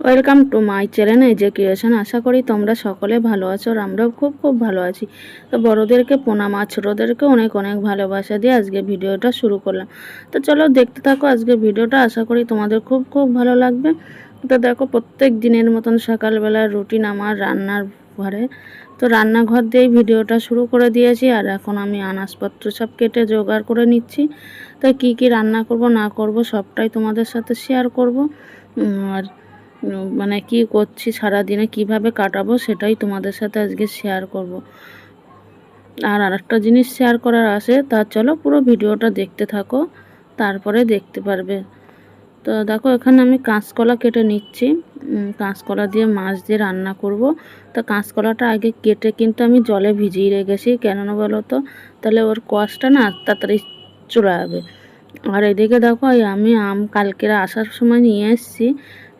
Welcome to my channel যে creation আশা করি তোমরা সকলে ভালো আছো আর আমরাও খুব খুব ভালো আছি। তো বড়োদেরকে, প্রণাম আর ছোটোদেরকে অনেক অনেক ভালোবাসা দিয়ে আজকে ভিডিওটা শুরু করলাম। তো চলো দেখতে থাকো আজকে ভিডিওটা, আশা করি তোমাদের খুব খুব ভালো লাগবে। তো দেখো, প্রত্যেক দিনের মতন সকালবেলার রুটিন আমার রান্নার ঘরে। তো রান্নাঘর দিয়েই ভিডিওটা শুরু করে দিয়েছি আর এখন আমি আনাজপত্র সব কেটে জোগাড় করে নিচ্ছি। তো কি কি রান্না করব, না করব, সবটাই তোমাদের সাথে শেয়ার করব। আর মানে কি করছি সারাদিনে, কীভাবে কাটাবো সেটাই তোমাদের সাথে আজকে শেয়ার করব। আর আরেকটা জিনিস শেয়ার করার আছে, তা চলো পুরো ভিডিওটা দেখতে থাকো, তারপরে দেখতে পারবে। তো দেখো, এখানে আমি কাঁচকলা কেটে নিচ্ছি। কাঁচকলা দিয়ে মাছ দিয়ে রান্না করব। তা কাঁচকলাটা আগে কেটে কিন্তু আমি জলে ভিজিয়ে রেখেছি, কেননা বলো তো, তাহলে ওর কষটা না তাড়াতাড়ি চলে যাবে। আর এদিকে দেখো আমি আম কালকের আসার সময় নিয়ে এসেছি।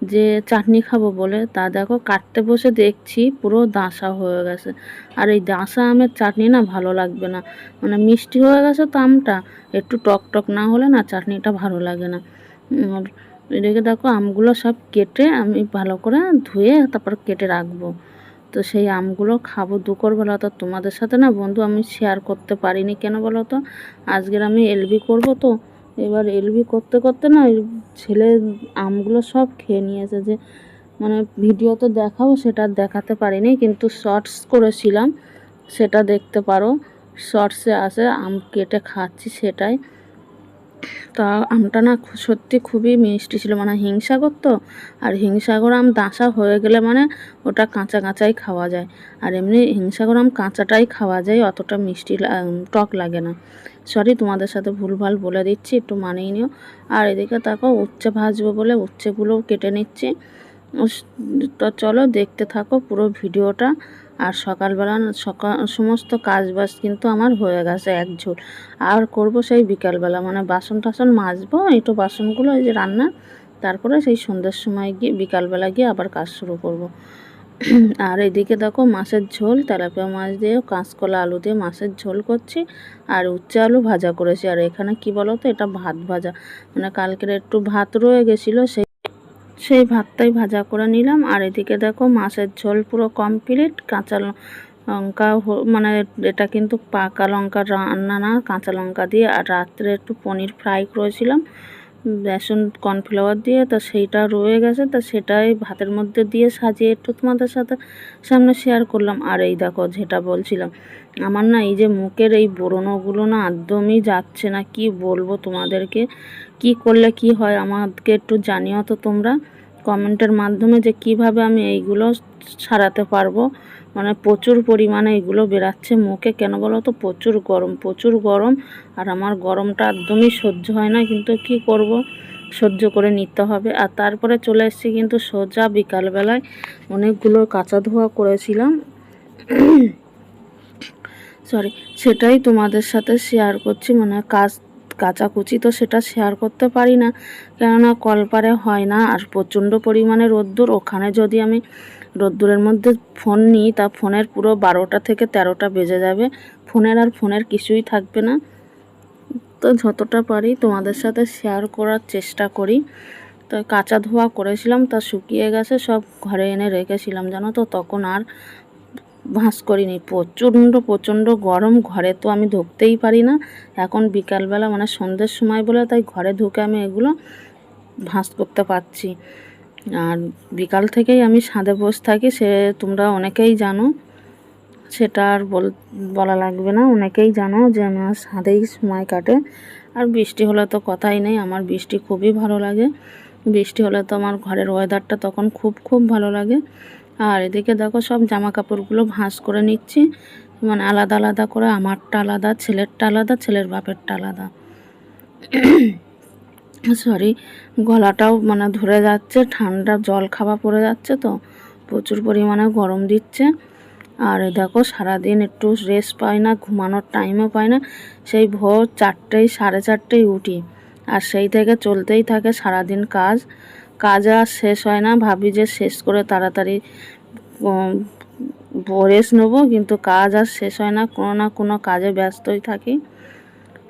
যে চাটনি খাব বলে, তা দেখো কাটতে বসে দেখছি পুরো দাসা হয়ে গেছে। আর এই দাসা আমের চাটনি না ভালো লাগবে না। মানে মিষ্টি হয়ে গেছে তো আমটা, একটু টক টক না হলে না চাটনিটা ভালো লাগে না। আর এদিকে দেখো আমগুলো সব কেটে আমি ভালো করে ধুয়ে তারপর কেটে রাখব। তো সেই আমগুলো খাব দুপুরবেলা তো। তোমাদের সাথে না বন্ধু আমি শেয়ার করতে পারিনি কেন বলো তো? আজকের আমি এলবি করব তো। এবার এলবি করতে করতে না ছেলে আমগুলো সব খেয়ে নিয়েছে যে মানে ভিডিওতে দেখাবো, সেটা দেখাতে পারিনি, কিন্তু শর্টস করেছিলাম, সেটা দেখতে পারো। শর্টসে আসে আম কেটে খাচ্ছি সেটাই। তা আমটা না সত্যি খুবই মিষ্টি ছিল মানে হিংসাগর তো। আর হিংসাগর আম দাসা হয়ে গেলে মানে ওটা কাঁচা কাঁচাই খাওয়া যায়। আর এমনি হিংসাগর আম কাঁচাটাই খাওয়া যায়, অতটা মিষ্টি টক লাগে না। সরি তোমাদের সাথে ভুলভাল বলে দিচ্ছি, একটু মানিয়ে নিও। আর এদিকে তাকো উচ্ছে ভাজবো বলে উচ্ছেগুলোও কেটে নিচ্ছি। তো চলো দেখতে থাকো পুরো ভিডিওটা। আর সকালবেলা সকাল সমস্ত কাজ বাজ কিন্তু আমার হয়ে গেছে এক ঝোল। আর করব সেই বিকালবেলা মানে বাসন টাসন মাজবো একটু বাসনগুলো এই যে রান্না, তারপরে সেই সন্ধ্যের সময় গিয়ে বিকালবেলা গিয়ে আবার কাজ শুরু করব। আর এদিকে দেখো মাছের ঝোল, তেলাপিয়া মাছ দিয়ে, কাঁচকলা আলু দিয়ে মাছের ঝোল করছি, আর উচ্চে আলু ভাজা করেছি। আর এখানে কি বলো তো এটা ভাত ভাজা। মানে কালকের একটু ভাত রয়ে গেছিল, সেই সেই ভাতটাই ভাজা করে নিলাম। আর এদিকে দেখো মাছের ঝোল পুরো কমপ্লিট কাঁচা লঙ্কা মানে এটা কিন্তু পাকা লঙ্কা রান্না না, কাঁচা লঙ্কা দিয়ে। আর রাত্রে একটু পনির ফ্রাই করেছিলাম, বেসন কর্নফ্লাওয়ার দিয়ে। তা সেইটা রয়ে গেছে। তা সেটাই ভাতের মধ্যে দিয়ে সাজিয়ে একটু তোমাদের সাথে সামনে শেয়ার করলাম। আর এই দেখো যেটা বলছিলাম, আমার না এই যে মুখের এই ব্রণগুলো না একদমই যাচ্ছে না। কি বলব তোমাদেরকে? কি করলে কি হয় আমাকে একটু জানিও তো তোমরা। কমেন্টের মাধ্যমে যে কীভাবে আমি এইগুলো সারাতে পারব। মানে প্রচুর পরিমাণে এগুলো বেরাচ্ছে মুখে। কেন বলো তো? প্রচুর গরম প্রচুর গরম। আর আমার গরমটা একদমই সহ্য হয় না। কিন্তু কি করব? সহ্য করে নিতে হবে। আর তারপরে চলে এসেছি কিন্তু সোজা বিকালবেলায় অনেকগুলো কাঁচা ধোয়া করেছিলাম। সরি সেটাই তোমাদের সাথে শেয়ার করছি। মানে কাজ কাচাকুচি তো সেটা শেয়ার করতে পারি না। কেননা কলপারে হয় না আর প্রচণ্ড পরিমাণে রোদ্দুর। ওখানে যদি আমি রোদ্দুরের মধ্যে ফোন নিই, তা ফোনের পুরো বারোটা থেকে তেরোটা বেজে যাবে। ফোনের আর ফোনের কিছুই থাকবে না। তো যতটা পারি তোমাদের সাথে শেয়ার করার চেষ্টা করি। তো কাঁচা ধোয়া করেছিলাম, তা শুকিয়ে গেছে, সব ঘরে এনে রেখেছিলাম, জানো তো? তখন আর ভাঁজ করিনি। প্রচণ্ড প্রচণ্ড গরম, ঘরে তো আমি ঢুকতেই পারি না। এখন বিকালবেলা মানে সন্ধ্যের সময় বলে, তাই ঘরে ঢুকে আমি এগুলো ভাঁজ করতে পারছি। আর বিকাল থেকেই আমি ছাদে বসে থাকি, সে তোমরা অনেকেই জানো, সেটা আর বল, বলা লাগবে না, অনেকেই জানো যে আমার ছাদেই সময় কাটে। আর বৃষ্টি হলে তো কথাই নেই, আমার বৃষ্টি খুবই ভালো লাগে। বৃষ্টি হলে তো আমার ঘরের ওয়েদারটা তখন খুব খুব ভালো লাগে। আর এদিকে দেখো সব জামা কাপড়গুলো ভাঁজ করে নিচ্ছি। মানে আলাদা আলাদা করে, আমারটা আলাদা, ছেলেরটা আলাদা, ছেলের বাপেরটা আলাদা। সরি গলাটাও মানে ধরে যাচ্ছে, ঠান্ডা জল খাওয়া পড়ে যাচ্ছে তো, প্রচুর পরিমাণে গরম দিচ্ছে। আর দেখো সারাদিন একটু রেস্ট পাই না, ঘুমানোর টাইমও পাই না, সেই ভোর চারটেই, সাড়ে চারটেই উঠি। আর সেই থেকে চলতেই থাকে সারাদিন কাজ। কাজ আর শেষ হয় না। ভাবি যে শেষ করে তাড়াতাড়ি রেস্ট নেব, কিন্তু কাজ আর শেষ হয় না। কোনো না কোনো কাজে ব্যস্তই থাকি।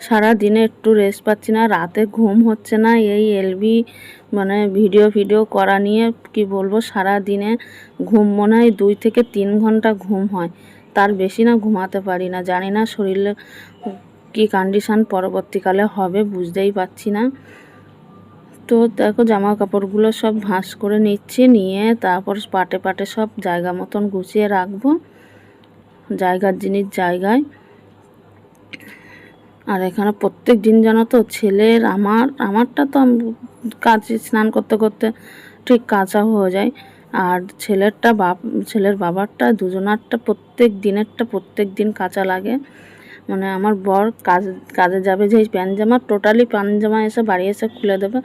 সারা দিনে একটু রেস্ট পাচ্ছি না। রাতে ঘুম হচ্ছে না। এই এলবি মানে ভিডিও ভিডিও করা নিয়ে কি বলব সারা দিনে ঘুম মনে হয় দুই থেকে তিন ঘণ্টা ঘুম হয়। তার বেশি না ঘুমাতে পারি না। জানি না শরীরে কি কন্ডিশান পরবর্তীকালে হবে, বুঝতেই পারছি না। তো দেখো জামা কাপড়গুলো সব ভাঁজ করে নিচ্ছি, নিয়ে তারপর পাটে পাটে সব জায়গা মতন গুছিয়ে রাখব। জায়গার জিনিস জায়গায়। আর এখানে প্রত্যেক দিন জানো তো ছেলের, আমার, আমারটা তো কাজে স্নান করতে করতে ঠিক কাঁচা হয়ে যায়। আর ছেলেরটা বাপ, ছেলের বাবারটা দুজনারটা প্রত্যেক দিনেরটা প্রত্যেক দিন কাঁচা লাগে। মানে আমার বর কাজ, কাজে যাবে যে প্যান্ট জামা টোটালি প্যান্ট জামা এসে বাড়ি এসে খুলে দেবে।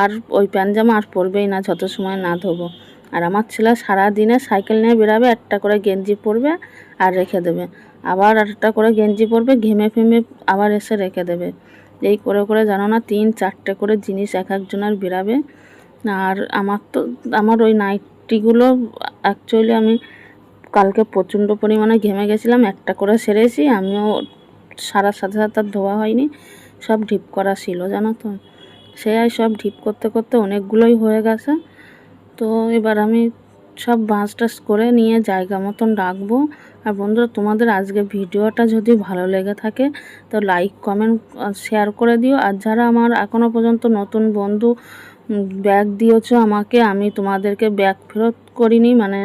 আর ওই প্যান্ট জামা আর পরবেই না, যত সময় না ধোবো। আর আমার ছেলে সারা দিনে সাইকেল নিয়ে বেরাবে একটা করে গেঞ্জি পরবে আর রেখে দেবে। আবার একটা করে গেঞ্জি পরবে, ঘেমে ফেমে আবার এসে রেখে দেবে। এই করে করে জানো না, তিন চারটে করে জিনিস এক একজনের বেরাবে আর আমার তো, আমার ওই নাইটিগুলো অ্যাকচুয়ালি আমি কালকে প্রচণ্ড পরিমাণে ঘেমে গেছিলাম, একটা করে সেরেছি, আমিও সারার সাথে সাথে আর ধোয়া হয়নি, সব ঢিপ করা ছিল, জানো তো। সে সব ঢিপ করতে করতে অনেকগুলোই হয়ে গেছে। তো এবার আমি সব বাঁশ টাস করে নিয়ে জায়গা মতন রাখব। আর বন্ধুরা, তোমাদের আজকে ভিডিওটা যদি ভালো লেগে থাকে, তো লাইক কমেন্ট শেয়ার করে দিও। আর যারা আমার এখনও পর্যন্ত নতুন বন্ধু ব্যাগ দিয়েছ আমাকে, আমি তোমাদেরকে ব্যাগ ফেরত করিনি মানে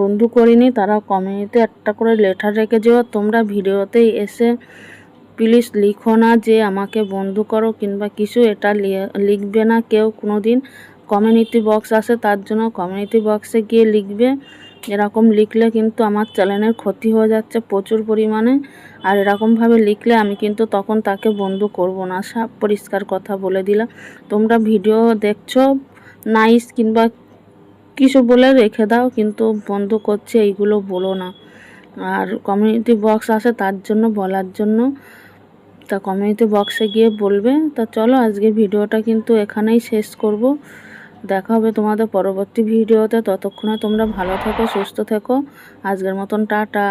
বন্ধু করিনি তারা কমিউনিতে একটা করে লেটার রেখে যেও। তোমরা ভিডিওতে এসে প্লিজ লিখো না যে আমাকে বন্ধু করো কিংবা কিছু, এটা লিখবে না কেউ। কোনো দিন কমিউনিটি বক্স আছে, তার জন্য কমিউনিটি বক্সে গিয়ে লিখবে। এরকম লিখলে কিন্তু আমার চ্যানেলের ক্ষতি হয়ে যাচ্ছে প্রচুর পরিমাণে। আর এরকমভাবে লিখলে আমি কিন্তু তখন তাকে বন্ধু করব না। সব পরিষ্কার কথা বলে দিলাম। তোমরা ভিডিও দেখছ নাইস কিংবা কিছু বলে রেখে দাও, কিন্তু বন্ধ করছে, এইগুলো বলো না। আর কমিউনিটি বক্স আছে, তার জন্য, বলার জন্য। তা কমেন্টে বক্সে গিয়ে বলবে। তা চলো আজকে ভিডিওটা কিন্তু এখানেই শেষ করব। দেখা হবে তোমাদের পরবর্তী ভিডিওতে। ততক্ষণে তোমরা ভালো থেকো, সুস্থ থেকো। আজকের মতন টাটা।